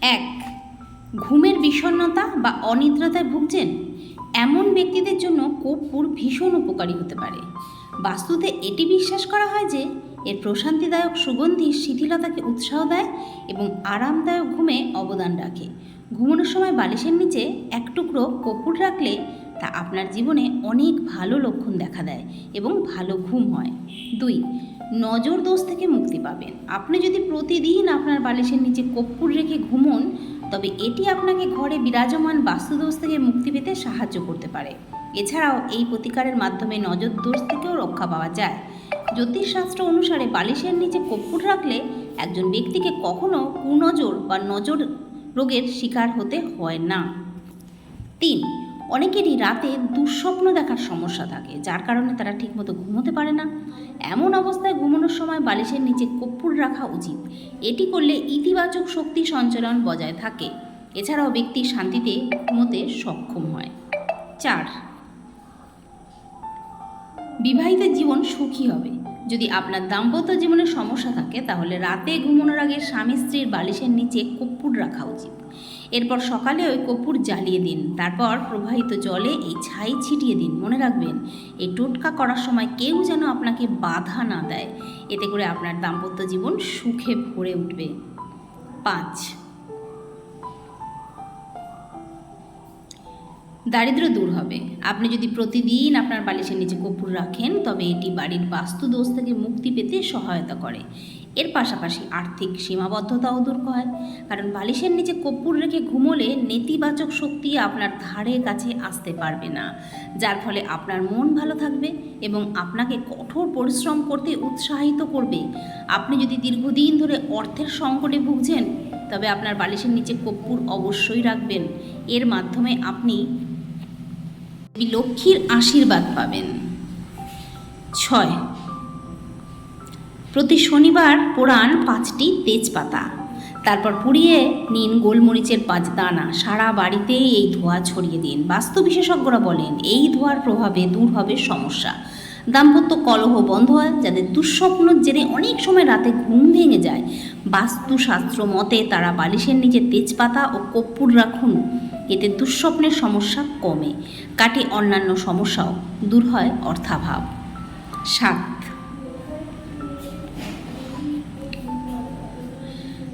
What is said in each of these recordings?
এক, ঘুমের বিষণ্নতা বা অনিদ্রতায় ভুগছেন? এমন ব্যক্তিদের জন্য কর্পূর ভীষণ উপকারী হতে পারে। বাস্তুতে এটি বিশ্বাস করা হয় যে, এর প্রশান্তিদায়ক সুগন্ধি শিথিলতাকে উৎসাহ দেয় এবং আরামদায়ক ঘুমে অবদান রাখে। ঘুমানোর সময় বালিশের নিচে এক টুকরো কর্পূর রাখলে তা আপনার জীবনে অনেক ভালো লক্ষণ দেখা দেয় এবং ভালো ঘুম হয়। দুই নজর দোষ থেকে মুক্তি পাবেন। আপনি যদি প্রতিদিন আপনার বালিশের নিচে কর্পূর রেখে ঘুমন, তবে এটি আপনাকে ঘরে বিরাজমান বাস্তুদোষ থেকে মুক্তি পেতে সাহায্য করতে পারে। এছাড়াও এই প্রতিকারের মাধ্যমে নজর দোষ থেকেও রক্ষা পাওয়া যায়। জ্যোতিষশাস্ত্র অনুসারে বালিশের নিচে কর্পূর রাখলে একজন ব্যক্তিকে কখনো কুনজর বা নজর রোগের শিকার হতে হয় না। তিন অনেকেরই রাতে দুঃস্বপ্ন দেখার সমস্যা থাকে, যার কারণে তারা ঠিকমতো ঘুমোতে পারে না। এমন অবস্থায় ঘুমানোর সময় বালিশের নিচে কর্পূর রাখা উচিত। এটি করলে ইতিবাচক শক্তি সঞ্চালন বজায় থাকে। এছাড়াও ব্যক্তি শান্তিতে ঘুমোতে সক্ষম হয়। চার, বিবাহিত জীবন সুখী হবে। যদি আপনার দাম্পত্য জীবনে সমস্যা থাকে, তাহলে রাতে ঘুমানোর আগে স্বামী স্ত্রীর বালিশের নিচে কর্পূর রাখা উচিত। এরপর সকালে ওই কর্পূর জ্বালিয়ে দিন। তারপর প্রবাহিত জলে এই ছাই ছিটিয়ে দিন। মনে রাখবেন, এই টোটকা করার সময় কেউ যেন আপনাকে বাধা না দেয়। এতে করে আপনার দাম্পত্য জীবন সুখে ভরে উঠবে। পাঁচ দারিদ্র দূর হবে। আপনি যদি প্রতিদিন আপনার বালিশের নিচে কর্পূর রাখেন, তবে এটি বাড়ির বাস্তু দোষ থেকে মুক্তি পেতে সহায়তা করে। এর পাশাপাশি আর্থিক সীমাবদ্ধতাও দূর হয়। কারণ বালিশের নিচে কর্পূর রেখে ঘুমোলে নেতিবাচক শক্তি আপনার ধারে কাছে আসতে পারবে না, যার ফলে আপনার মন ভালো থাকবে এবং আপনাকে কঠোর পরিশ্রম করতে উৎসাহিত করবে। আপনি যদি দীর্ঘদিন ধরে অর্থের সংকটে ভুগছেন, তবে আপনার বালিশের নিচে কর্পূর অবশ্যই রাখবেন। এর মাধ্যমে আপনি লক্ষ্মীর আশীর্বাদ পাবেন। ছয়। প্রতি শনিবার পোড়ান পাঁচটি তেজপাতা। তারপর পুড়িয়ে নিন গোলমরিচের পাঁচ দানা সারা বাড়িতে এই ধোঁয়া ছড়িয়ে দিন। বাস্তু বিশেষজ্ঞরা বলেন, এই ধোঁয়ার প্রভাবে দূর হবে সমস্যা। দাম্পত্য কলহ বন্ধ হয়, যাদের দুঃস্বপ্নর জেরে অনেক সময় রাতে ঘুম ভেঙে যায়। বাস্তুশাস্ত্র মতে তারা বালিশের নিচে তেজপাতা ও কর্পূর রাখুন। এতে দুঃস্বপ্নের সমস্যা কমে, কাটে অন্যান্য সমস্যাও, দূর হয় অর্থাভাব। সাত।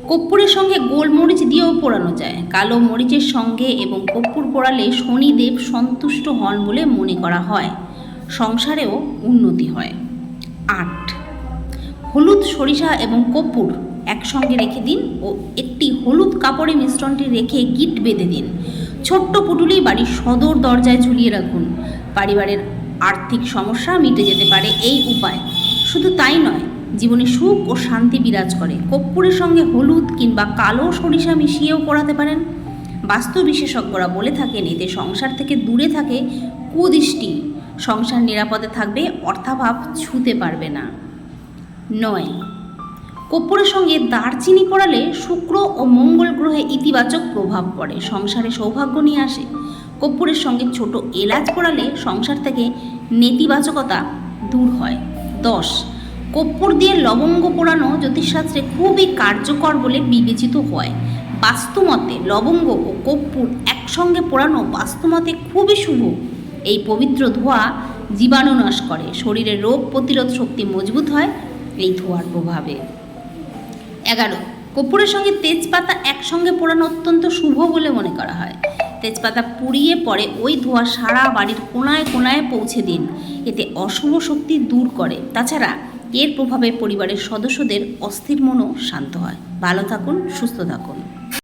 কর্পূরের সঙ্গে গোলমরিচ দিয়েও পোড়ানো যায়। কালো মরিচের সঙ্গে এবং কর্পূর পোড়ালে শনিদেব সন্তুষ্ট হন বলে মনে করা হয়। সংসারেও উন্নতি হয়। আট। হলুদ সরিষা এবং কর্পূর একসঙ্গে রেখে দিন ও একটি হলুদ কাপড়ে মিশ্রণটি রেখে গিট বেঁধে দিন। ছোট্ট পুটুলি বাড়ির সদর দরজায় ঝুলিয়ে রাখুন। পরিবারের আর্থিক সমস্যা মিটে যেতে পারে এই উপায়। শুধু তাই নয়, জীবনে সুখ ও শান্তি বিরাজ করে। কর্পূরের সঙ্গে হলুদ কিংবা কালো সরিষা মিশিয়েও পড়াতে পারেন। বাস্তু বিশেষজ্ঞরা বলে থাকেন, এতে সংসার থেকে দূরে থাকে কুদৃষ্টি। সংসার নিরাপদে থাকবে অর্থাভাব ছুতে পারবে না। নয় কর্পূরের সঙ্গে দারচিনি পড়ালে শুক্র ও মঙ্গল গ্রহে ইতিবাচক প্রভাব পড়ে, সংসারে সৌভাগ্য নিয়ে আসে। কর্পূরের সঙ্গে ছোট এলাচ পড়ালে সংসার থেকে নেতিবাচকতা দূর হয়। দশ, কর্পূর দিয়ে লবঙ্গ পোড়ানো জ্যোতিষশাস্ত্রে খুবই কার্যকর বলে বিবেচিত হয়। বাস্তুমতে লবঙ্গ ও কর্পূর একসঙ্গে পোড়ানো বাস্তুমতে খুবই শুভ। এই পবিত্র ধোঁয়া জীবাণু নাশ করে। শরীরের রোগ প্রতিরোধ শক্তি মজবুত হয় এই ধোঁয়ার প্রভাবে। এগারো। কর্পূরের সঙ্গে তেজপাতা একসঙ্গে পোড়ানো অত্যন্ত শুভ বলে মনে করা হয়। তেজপাতা পুড়িয়ে পরে ওই ধোঁয়া সারা বাড়ির কোনায় কোনায় পৌঁছে দিন। এতে অশুভ শক্তি দূর করে। তাছাড়া এর প্রভাবে পরিবারের সদস্যদের অস্থির মনও শান্ত হয়। ভালো থাকুন, সুস্থ থাকুন।